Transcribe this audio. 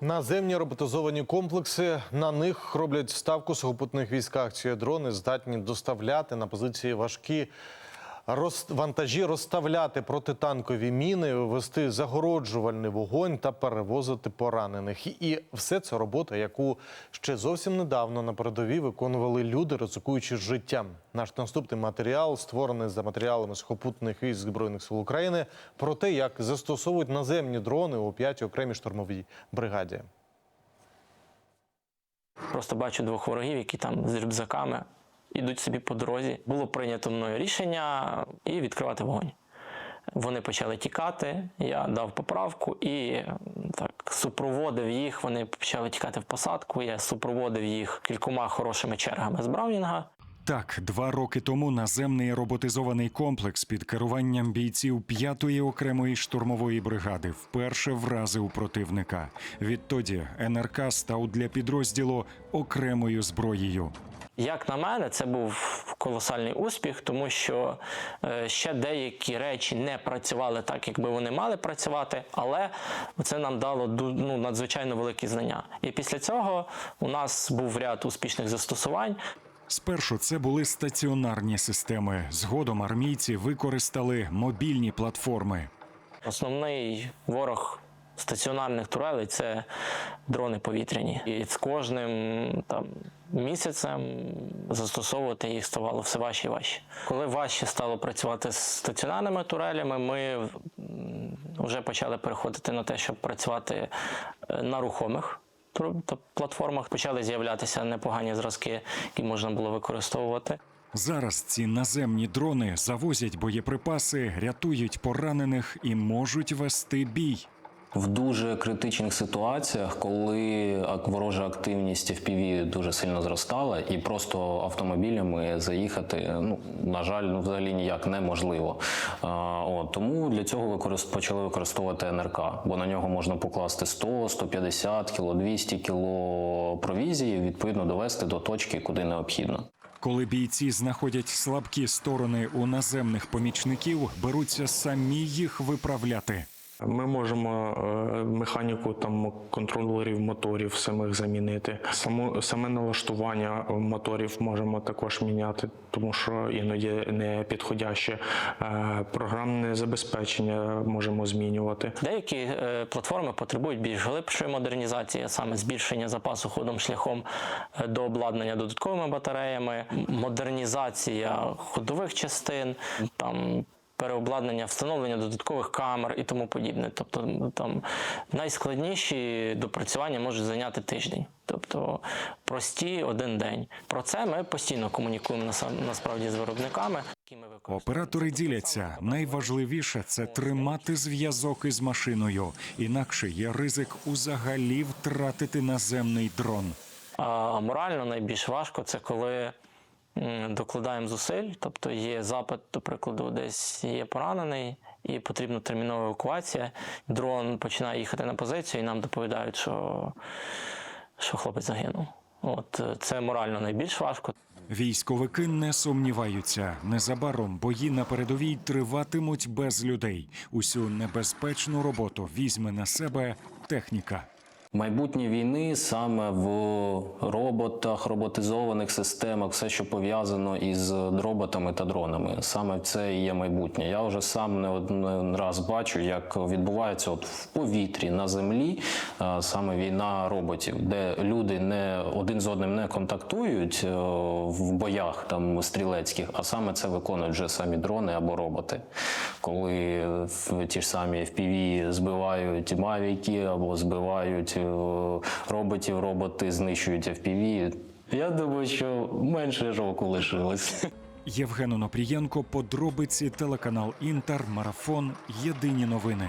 Наземні роботизовані комплекси на них роблять ставку сухопутних військах. Ці дрони здатні доставляти на позиції важкі вантажі, розставляти протитанкові міни, вести загороджувальний вогонь та перевозити поранених. І все це робота, яку ще зовсім недавно на передовій виконували люди, ризикуючи життям. Наш наступний матеріал створений за матеріалами сухопутних військ збройних сил України про те, як застосовують наземні дрони у 5-й окремій штурмовій бригаді. Просто бачу двох ворогів, які там з рюкзаками ідуть собі по дорозі. Було прийнято мною рішення і відкривати вогонь. Вони почали тікати, я дав поправку і так супроводив їх. Вони почали тікати в посадку. Я супроводив їх кількома хорошими чергами з Браунінга. Так, два роки тому наземний роботизований комплекс під керуванням бійців 5-ї окремої штурмової бригади вперше вразив противника. Відтоді НРК став для підрозділу окремою зброєю. Як на мене, це був колосальний успіх, тому що е, ще деякі речі не працювали так, якби вони мали працювати, але це нам дало ну, надзвичайно великі знання. І після цього у нас був ряд успішних застосувань. Спершу це були стаціонарні системи. Згодом армійці використали мобільні платформи. Основний ворог стаціонарних турелей це дрони повітряні. І з кожним там місяцем застосовувати їх ставало все важче і важче. Коли важче стало працювати з стаціонарними турелями, ми вже почали переходити на те, щоб працювати е, на рухомих. Платформах почали з'являтися непогані зразки, які можна було використовувати. Зараз ці наземні дрони завозять боєприпаси, рятують поранених і можуть вести бій. В дуже критичних ситуаціях, коли ворожа активність FPV дуже сильно зростала, і просто автомобілями заїхати, ну на жаль, ну взагалі ніяк неможливо. А, от, тому для цього використ... почали використовувати НРК, бо на нього можна покласти 100, 150 кіло, 200 кіло провізії, відповідно довести до точки, куди необхідно. Коли бійці знаходять слабкі сторони у наземних помічників, беруться самі їх виправляти. Ми можемо е, механіку там контролерів моторів самих замінити. Само саме налаштування моторів можемо також міняти, тому що іноді не підходяще. Е, Програмне забезпечення можемо змінювати. Деякі е, платформи потребують більш глибшої модернізації, саме збільшення запасу ходом шляхом е, до обладнання додатковими батареями, модернізація ходових частин, там. Переобладнання, встановлення додаткових камер і тому подібне. Тобто там найскладніші допрацювання можуть зайняти тиждень, тобто прості один день. Про це ми постійно комунікуємо насправді з виробниками. Оператори діляться. Найважливіше це тримати зв'язок із машиною. Інакше є ризик узагалі втратити наземний дрон. А морально найбільш важко це коли докладаємо зусиль, тобто є запит, до прикладу, десь є поранений, і потрібна термінова евакуація. Дрон починає їхати на позицію, і нам доповідають, що, що хлопець загинув. От е, це морально найбільш важко. Військовики не сумніваються. Незабаром бої на передовій триватимуть без людей. Усю небезпечну роботу візьме на себе техніка. Майбутнє війни саме в роботах, роботизованих системах, все, що пов'язано із роботами та дронами. Саме це і є майбутнє. Я вже сам не один раз бачу, як відбувається от в повітрі на землі е, саме війна роботів, де люди не один з одним не контактують е, в боях там стрілецьких, а саме це виконують вже самі дрони або роботи. Коли ті ж самі FPV збивають мавіки або збивають е, роботів, роботи знищують FPV. Я думаю, що менше року лишилось. Євген Онопрієнко, подробиці телеканал Інтер, марафон. Єдині новини.